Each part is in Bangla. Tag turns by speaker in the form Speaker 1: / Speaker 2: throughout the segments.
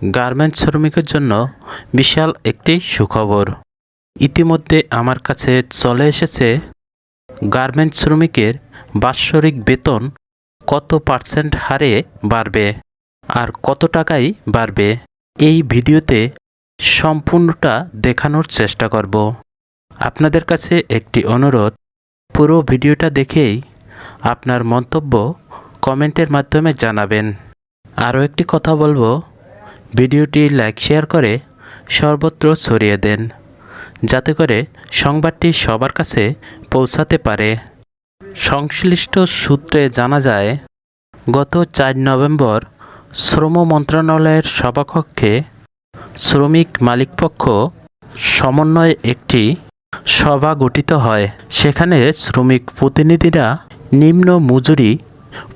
Speaker 1: গার্মেন্টস শ্রমিকের জন্য বিশাল একটি সুখবর। ইতিমধ্যে আমার কাছে চলে এসেছে গার্মেন্টস শ্রমিকের বাৎসরিক বেতন কত পার্সেন্ট হারে বাড়বে আর কত টাকাই বাড়বে? এই ভিডিওতে সম্পূর্ণটা দেখানোর চেষ্টা করব। আপনাদের কাছে একটি অনুরোধ, পুরো ভিডিওটা দেখেই আপনার মন্তব্য কমেন্টের মাধ্যমে জানাবেন। আরও একটি কথা বলব ভিডিওটি লাইক, শেয়ার করে সর্বত্র ছড়িয়ে দেন, যাতে করে সংবাদটি সবার কাছে পৌঁছাতে পারে। সংশ্লিষ্ট সূত্রে জানা যায়, গত চার নভেম্বর শ্রম মন্ত্রণালয়ের সভাকক্ষে শ্রমিক মালিকপক্ষ সমন্বয়ে একটি সভা গঠিত হয়। সেখানে শ্রমিক প্রতিনিধিরা নিম্ন মজুরি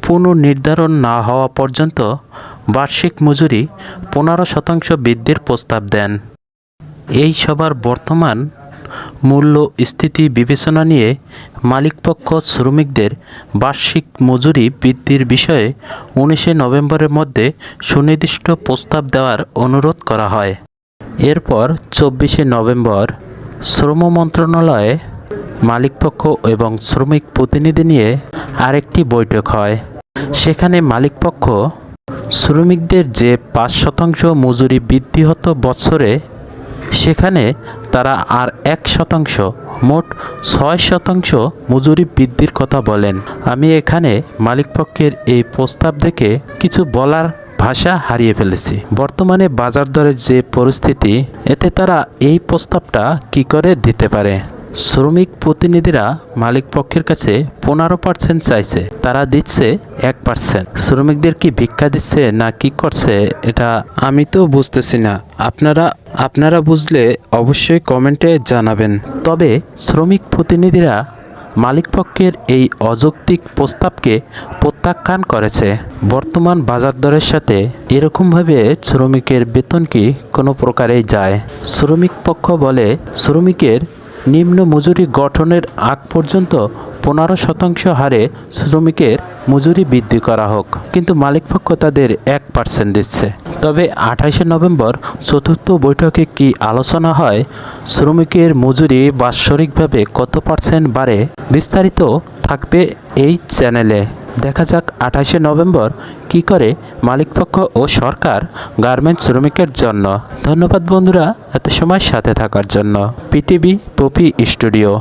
Speaker 1: পুনর্নির্ধারণ না হওয়া পর্যন্ত বার্ষিক মজুরি পনেরো শতাংশ বৃদ্ধির প্রস্তাব দেন। এই সভার বর্তমান মূল্য স্থিতি বিবেচনা নিয়ে মালিকপক্ষ শ্রমিকদের বার্ষিক মজুরি বৃদ্ধির বিষয়ে উনিশে নভেম্বরের মধ্যে সুনির্দিষ্ট প্রস্তাব দেওয়ার অনুরোধ করা হয়। এরপর চব্বিশে নভেম্বর শ্রম মন্ত্রণালয়ে মালিকপক্ষ এবং শ্রমিক প্রতিনিধি নিয়ে আরেকটি বৈঠক হয়। সেখানে মালিকপক্ষ শ্রমিকদের যে পাঁচ শতাংশ মজুরি বৃদ্ধি হতো বছরে সেখানে তারা আর এক শতাংশ, মোট ছয় শতাংশ মজুরি বৃদ্ধির কথা বলেন। আমি এখানে মালিকপক্ষের এই প্রস্তাব দেখে কিছু বলার ভাষা হারিয়ে ফেলেছি। বর্তমানে বাজার দরের যে পরিস্থিতি, এতে তারা এই প্রস্তাবটা কি করে দিতে পারে? শ্রমিক প্রতিনিধিরা মালিক পক্ষের কাছে পনেরো পার্সেন্ট চাইছে, তারা দিচ্ছে এক পার্সেন্ট শ্রমিকদের কি ভিক্ষা দিচ্ছে না কি করছে, এটা আমি তো বুঝতেছি না। আপনারা আপনারা বুঝলে অবশ্যই কমেন্টে জানাবেন। তবে শ্রমিক প্রতিনিধিরা মালিকপক্ষের এই অযৌক্তিক প্রস্তাবকে প্রত্যাখ্যান করেছে। বর্তমান বাজার দরের সাথে এরকমভাবে শ্রমিকের বেতন কি কোনো প্রকারেই যায়? শ্রমিক পক্ষ বলে, শ্রমিকের নিম্ন মজুরি গঠনের আগ পর্যন্ত পনেরো শতাংশ হারে শ্রমিকের মজুরি বৃদ্ধি করা হোক, কিন্তু মালিকপক্ষ তাদের এক পার্সেন্ট দিচ্ছে। তবে আঠাশে নভেম্বর চতুর্থ বৈঠকে কি আলোচনা হয়? শ্রমিকের মজুরি বাৎসরিকভাবে কত পার্সেন্ট বাড়ে? বিস্তারিত থাকবে এই চ্যানেলে। দেখা যাক আঠাশে নভেম্বর কি করে মালিকপক্ষ ও সরকার গার্মেন্টস শ্রমিকের জন্য। ধন্যবাদ বন্ধুরা, এত সময় সাথে থাকার জন্য। পিটিভি পপি স্টুডিও।